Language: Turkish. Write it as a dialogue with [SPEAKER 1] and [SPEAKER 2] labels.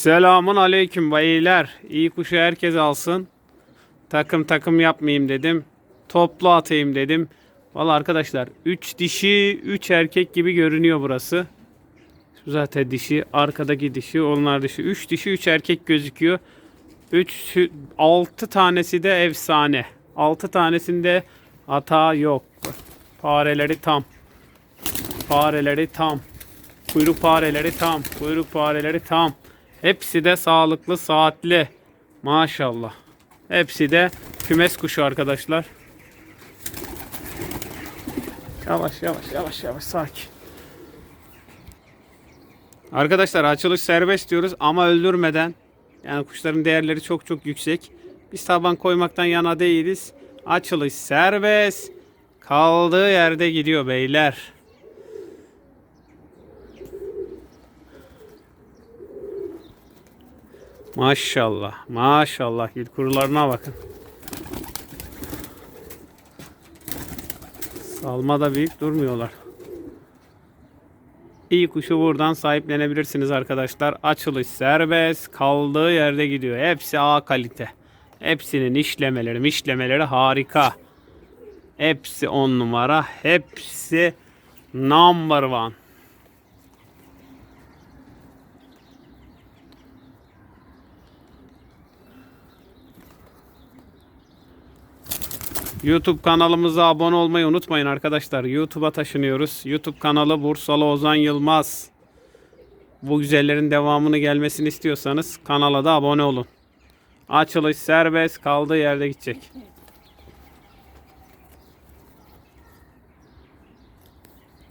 [SPEAKER 1] Selamun aleyküm beyler. İyi kuşu herkes alsın. Takım takım yapmayayım dedim. Toplu atayım dedim. Valla arkadaşlar 3 dişi 3 erkek gibi görünüyor burası. Şu zaten dişi arkadaki dişi onlar dişi 3 dişi 3 erkek gözüküyor. 3 6 tanesi de efsane. 6 tanesinde hata yok. Fareleri tam. Fareleri tam. Kuyruk fareleri tam. Kuyruk fareleri tam. Hepsi de sağlıklı, saatli. Maşallah. Hepsi de kümes kuşu arkadaşlar. Yavaş yavaş yavaş yavaş sakin. Arkadaşlar açılış serbest diyoruz ama öldürmeden. Yani kuşların değerleri çok çok yüksek. Biz taban koymaktan yana değiliz. Açılış serbest. Kaldığı yerde gidiyor beyler. Maşallah. Maşallah. Gül kurularına bakın. Salma da büyük durmuyorlar. İyi kuşu buradan sahiplenebilirsiniz arkadaşlar. Açılış serbest. Kaldığı yerde gidiyor. Hepsi A kalite. Hepsinin işlemeleri, işlemeleri harika. Hepsi on numara. Hepsi number one. YouTube kanalımıza abone olmayı unutmayın arkadaşlar. YouTube'a taşınıyoruz. YouTube kanalı Bursalı Ozan Yılmaz. Bu güzellerin devamını gelmesini istiyorsanız kanala da abone olun. Açılış serbest kaldığı yerde gidecek.